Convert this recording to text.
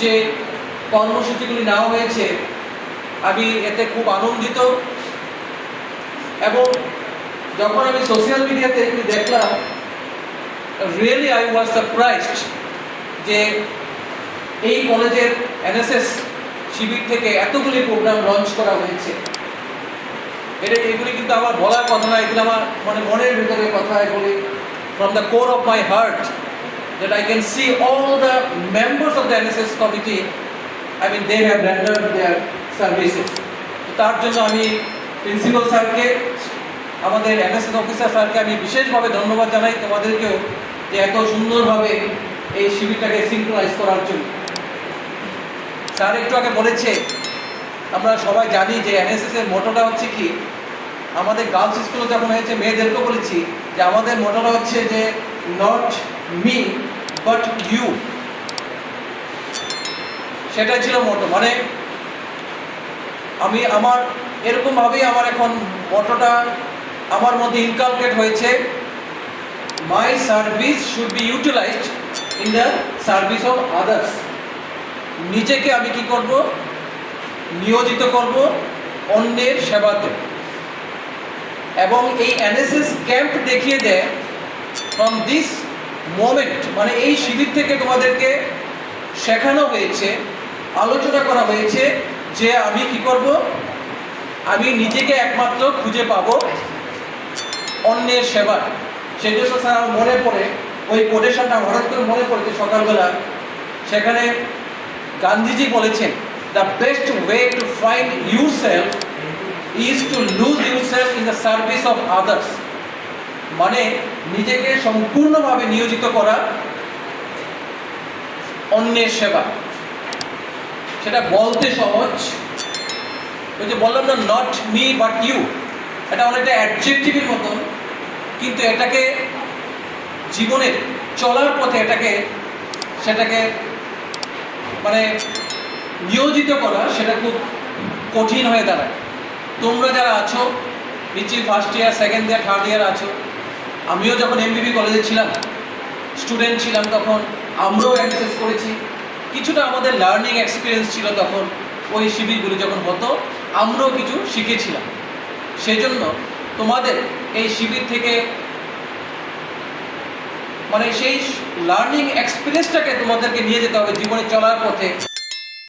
যে কর্মসূচিগুলি নেওয়া হয়েছে, আমি এতে খুব আনন্দিত। এবং যখন আমি সোশ্যাল মিডিয়াতে এগুলি দেখলাম রিয়েলি আই ওয়াজ সারপ্রাইজড যে এই কলেজের এনএসএস শিবির থেকে এতগুলি প্রোগ্রাম লঞ্চ করা হয়েছে। এটা, এগুলি কিন্তু আমার বলার কথা না, এগুলো আমার মানে মনের ভিতরে কথা এগুলি from the core of my heart that I can see all the members of the NSS committee, I mean, they have rendered their services. তার জন্য আমি প্রিন্সিপাল স্যারকে আমাদের এনএসএস অফিসার স্যারকে আমি বিশেষভাবে ধন্যবাদ জানাই তোমাদেরকেও যে এত সুন্দরভাবে এই শিবিরটাকে সিঙ্ক্রোনাইজ করার জন্য স্যার একটু আগে বলেছে আমরা সবাই জানি যে এনএসএস এর মোটোটা হচ্ছে কি আমাদের গার্লস স্কুলে যখন হয়েছে মেয়েদেরকেও বলেছি যে আমাদের মোটোটা হচ্ছে যে নট মি বাট ইউ সেটাই ছিল মোটো মানে আমি আমার, এরকমভাবেই আমার এখন মোটোটা আমার মধ্যে ইনকালকেট হয়েছে। My service should be utilized in the service of others নিজেকে আমি কি করব? নিয়োজিত করব অন্যের সেবাতে। এবং এই এনএসএস ক্যাম্প দেখিয়ে দেয় ফ্রম দিস মোমেন্ট মানে এই শিবির থেকে তোমাদেরকে শেখানো হয়েছে, আলোচনা করা হয়েছে যে আমি কি করব? আমি নিজেকে একমাত্র খুঁজে পাবো অন্যের সেবা। সেই জন্য স্যার আমার মনে পড়ে, ওই কোটেশনটা হঠাৎ করে মনে পড়েছে সকালবেলা সেখানে গান্ধীজি বলেছেন the best way to find yourself is to lose yourself in the service of others মানে নিজেকে সম্পূর্ণভাবে নিয়োজিত করা, অন্যের সেবা। সেটা বলতে সহজ। ওই যে বললাম না নট মি বাট ইউ এটা অনেকটা অ্যাডজেক্টিভের মতন, কিন্তু এটাকে জীবনের চলার পথে এটাকে, সেটাকে মানে নিয়োজিত করা, সেটা খুব কঠিন হয়ে দাঁড়ায়। তোমরা যারা আছো নিশ্চয়ই first year second year third year আছো আমিও যখন এমবিবি কলেজে ছিলাম স্টুডেন্ট ছিলাম তখন, আমরাও অ্যাক্সেস করেছি। কিছুটা আমাদের লার্নিং এক্সপিরিয়েন্স ছিল তখন, ওই শিবিরগুলি যখন হতো, আমরাও কিছু শিখেছিলাম। সেই জন্য তোমাদের এই শিবির থেকে মানে সেই লার্নিং এক্সপিরিয়েন্সটাকে তোমাদেরকে নিয়ে যেতে হবে জীবনে চলার পথে।